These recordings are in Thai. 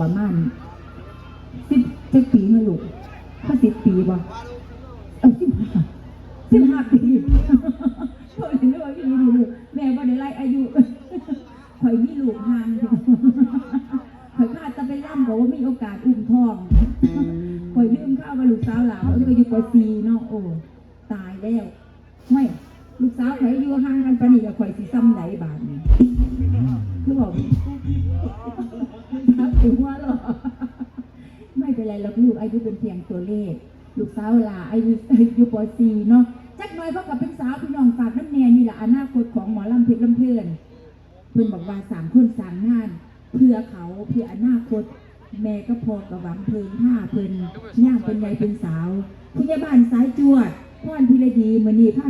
ประมาณสิบเจ็ดปีเมื่อลูกถ้าสิบปีบ่เออสิบห้าสิบห้าปีโทษเลยว่าพี่ลูกแม่บ่ได้ไล่อายุข่อยมีลูกห่างข่อยพลาดจะไปล่ำบอกว่ามีโอกาสอุ้มท้องข่อยลืมข้าวว่าลูกสาวหลาวจะไปอยู่ปซีเนาะโอ้ตายแล้วไม่ลูกสาวข่อยอยู่ห่างกันปานนี้กับข่อยสิซ้ำไหนบาทนี่คือบอก ถึงว่าหรอไม่เป็นไรเราลูกอายุเป็นเพียงตัวเลข ลูกสาวลาอายุอายุปซีเนาะจักหน่อยเขากับเป็นสาวพี่น้องฝากน้ำแน่นี่แหละอนาคตของหมอลำเพชรลำเพลินเพื่อนบอกว่าสามคนสามงาน เพื่อเขาเพื่ออนาคต แม่ก็พอกับหวังเพิงผ้าเพิ่นย่างเป็นใหญ่เป็นสาวผู้ใหญ่บ้านสายจวดพ่อนพิรดีมือนีพา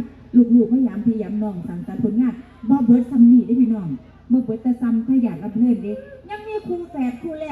ลูกๆพยายามพยายามน้องสั่งสรรผลงานบ่เบิร์ดซัมนี่ได้พี่น้อง บ่เปิดแต่ซ้ำถ้าอยากรับเพื่นเด้ยังมีครูแฝดครูแรกของหมอล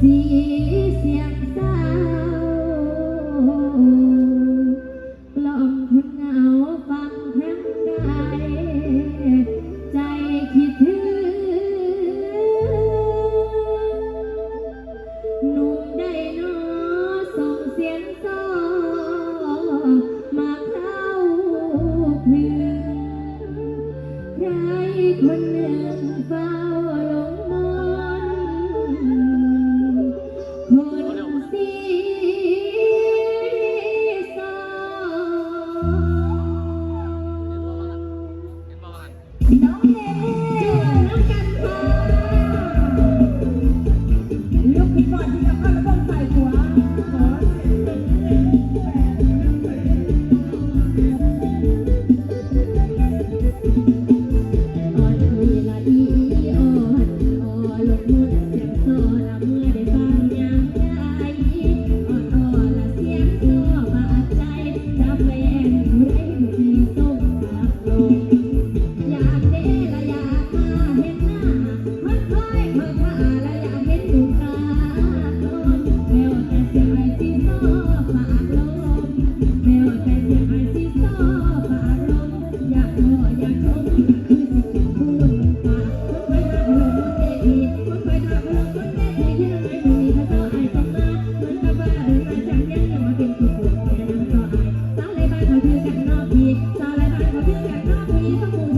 สีเสียงเศร้า น้องเนเน่น้องกันค่ะลูกพี่ก่อนที่จะเข้าแล้วต้องใส่หัวขออ่อนคุยละอีอ่อนอ่อนลงมุดเสียงโซล เขาถือกันนอกพีต้องมูชอบผิดแ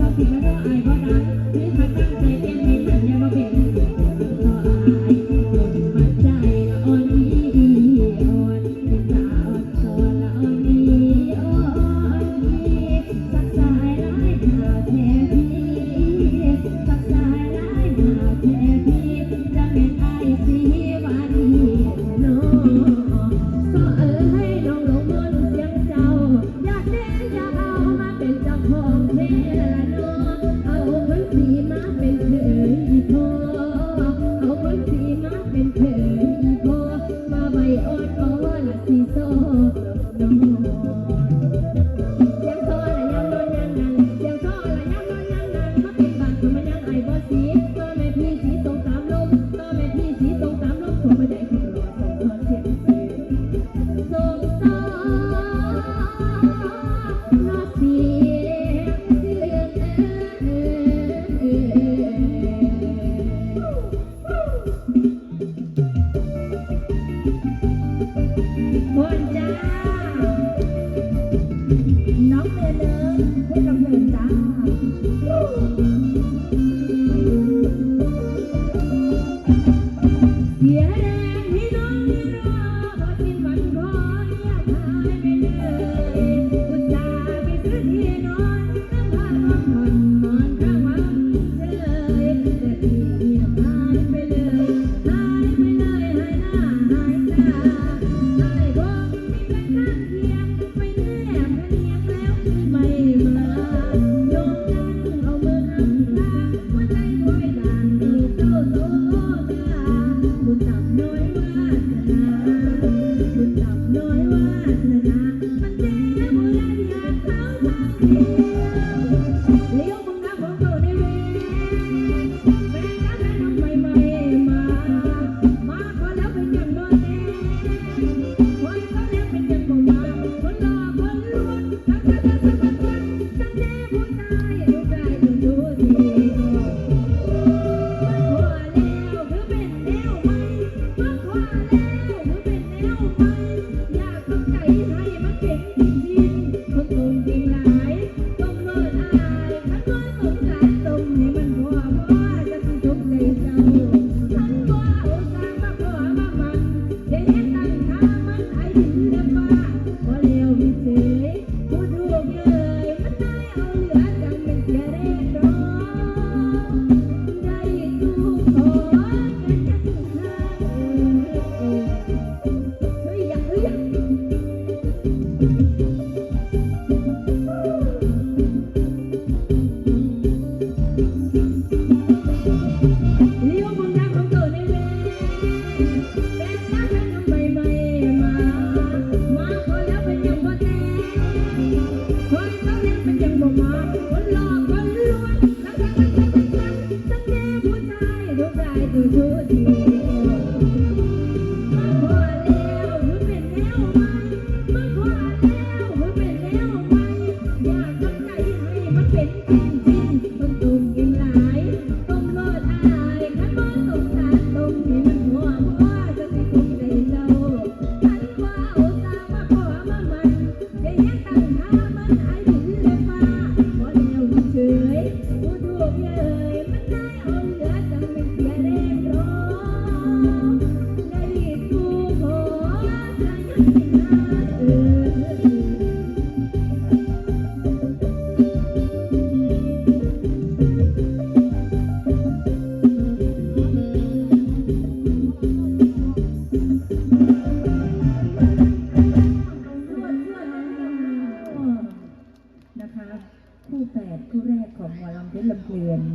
ล้ว thank you. Tujuh.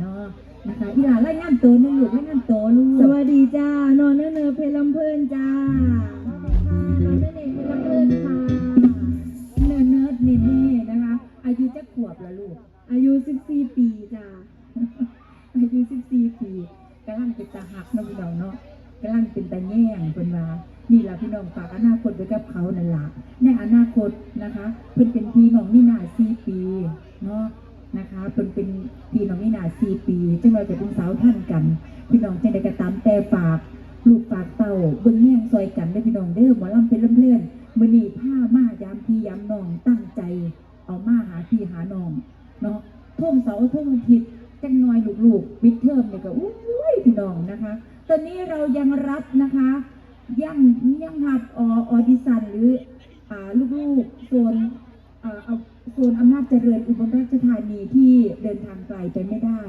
นเนาะนะคะอีหลานไล่งานโตนะลูกไล่งานโตลูกสวัสดีจ้านอนเนอเนอเพลำเพลินจ้านอนเนอเนอเพลำเพลินค่ะเนิร์ดเนิร์ดเน่เน่นะคะ อายุจะขวบละลูก อายุ14ปีจ้าอายุ14ปีกำลังเป็นตาหักเนาะพี่น้องเนาะกำลังเป็นตาแง่งเป็นว่านี่ล่ะพี่น้องฝากอนาคตไว้กับเขานั่นล่ะในอนาคตนะคะ เพิ่นเป็นพี่น้องนี่นา4ปีเนาะ นะคะเพิ่นเป็นพี่น้องนี่นา4ปีจังเราจะเป็นสาวท่านกัน พี่น้องจังไดก็ตามแต่ฝากลูกฝากเต่าเบิ่งแย่งซอยกันได้พี่น้องเด้อหมอลำเป็นเลื่อนๆมื้อนีผ้ามายามพี่ยามน้องตั้งใจ เอามาหาพี่หาน้องเนาะท่วมเสาท่วมอาทิตย์จังน้อยลูกๆปิดเทอมเนี่ยก็อุ้ยพี่น้องนะคะ ตอนนี้เรายังรับนะคะยังยังหัดอออดิสันหรืออ่าลูกๆโซนอ่าเอา โซนอำนาจเจริญอุบลราชธานีที่เดินทางไกลไปไม่ได้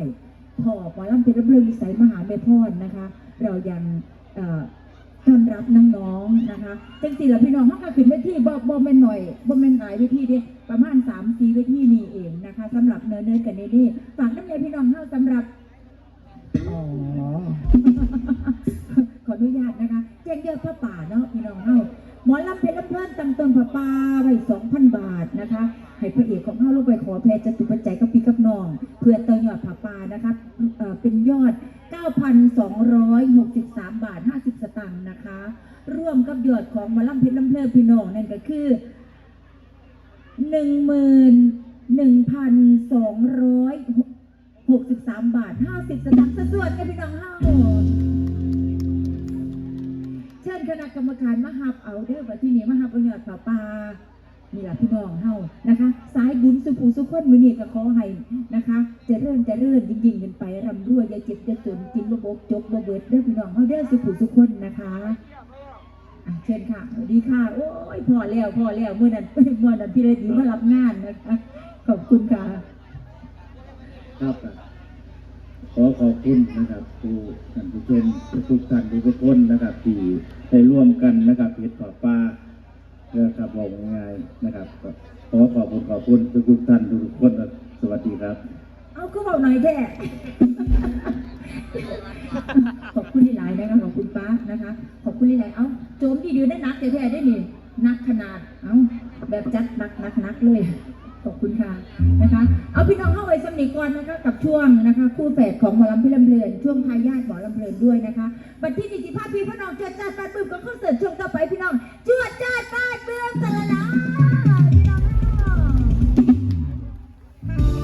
พอหมอลำเป็นระเบิดวิสัยมหาเมพรนะคะ เรายังเอ่อต้อนรับน้องๆนะคะจังสี่ละพี่น้องเขาก็ขึ้นเวทีบ่บ่แม่นหน่อยบ่แม่นหลายเวทีเด้ประมาณสามสี่เวทีนี่เองนะคะสำหรับเนื้อเนื้อกันนี่ฝากน้ำใจพี่น้องเฮาสำหรับอ๋อขออนุญาตนะคะแจ้งยอดผ้าป่าเนาะพี่น้องเฮาห มอลำเพชรลำเพลินตั้งต้นผ้าป่าไว้สองพันบาทนะคะ ให้พระเอกของเฮาลงไปขอแพรจตุปัจจัยกับพี่กับน้อง เพื่อเต่อยอดผ้าป่านะคะเอ่อเป็นยอด 9,263 บาท 50 สตางค์นะคะ ร่วมกับยอดของหมอลำเพชรลำเพลินพี่น้องนั่นก็คือ11,263บาท50สตางค์ส่วนกันพี่น้องเฮา ชิญคณะกรรมการมาหับเอาเด้อว่าที่นี่มาหับเอายอดป่าปานี่ล่ะพี่น้องเฮานะคะ สายบุญสุภูสุขคนมือนี้ก็ขอให้นะคะ จะเริ่มจะเริ่มยิ่งๆกันไปร่ำรวยอย่าเจ็บอย่าจนกินบ่บกจบบ่เบิดเด้อพี่น้องเฮาเด้อสุภูสุขคนนะคะอะเชิญค่ะสวัสดีค่ะ โอ้ยพอแล้วพอแล้วเมื่อนั้นเมื่อนั้นพี่ระดีมารับงานนะคะขอบคุณค่ะ ครับ ขอขอบคุณนะครับผู้ท่านผู้ชมทุกท่านทุกคนนะครับ ที่ได้ร่วมกันนะครับเพจขอป้าเพื่อครับบอกง่ายๆนะครับขอขอบคุณขอบคุณทุกท่านทุกคนครับสวัสดีครับ เอาก็บอกหน่อยแท้ขอบคุณหลายๆนะคะขอบคุณป้านะคะ ขอบคุณหลายๆเอ้าโจมที่ดื้อได้นักแท้ๆได้นี่นักขนาดเอ้าแบบจัดนักนักนักเลย ขอบคุณค่ะนะคะ เอาพี่น้องเข้าไปสมนิกรนะคะกับช่วงนะคะ คู่แฝดของหมอลำพิลำเรือนช่วงทายาทหมอลำเรือนด้วยนะคะบัตรที่นิติภาพพี่พี่น้องเจิดจ้าดปาดบึ้มก็เข้าเสิร์ฟช่วงต่อไปพี่น้องเจิดจ้าดปาดบึ้มสละ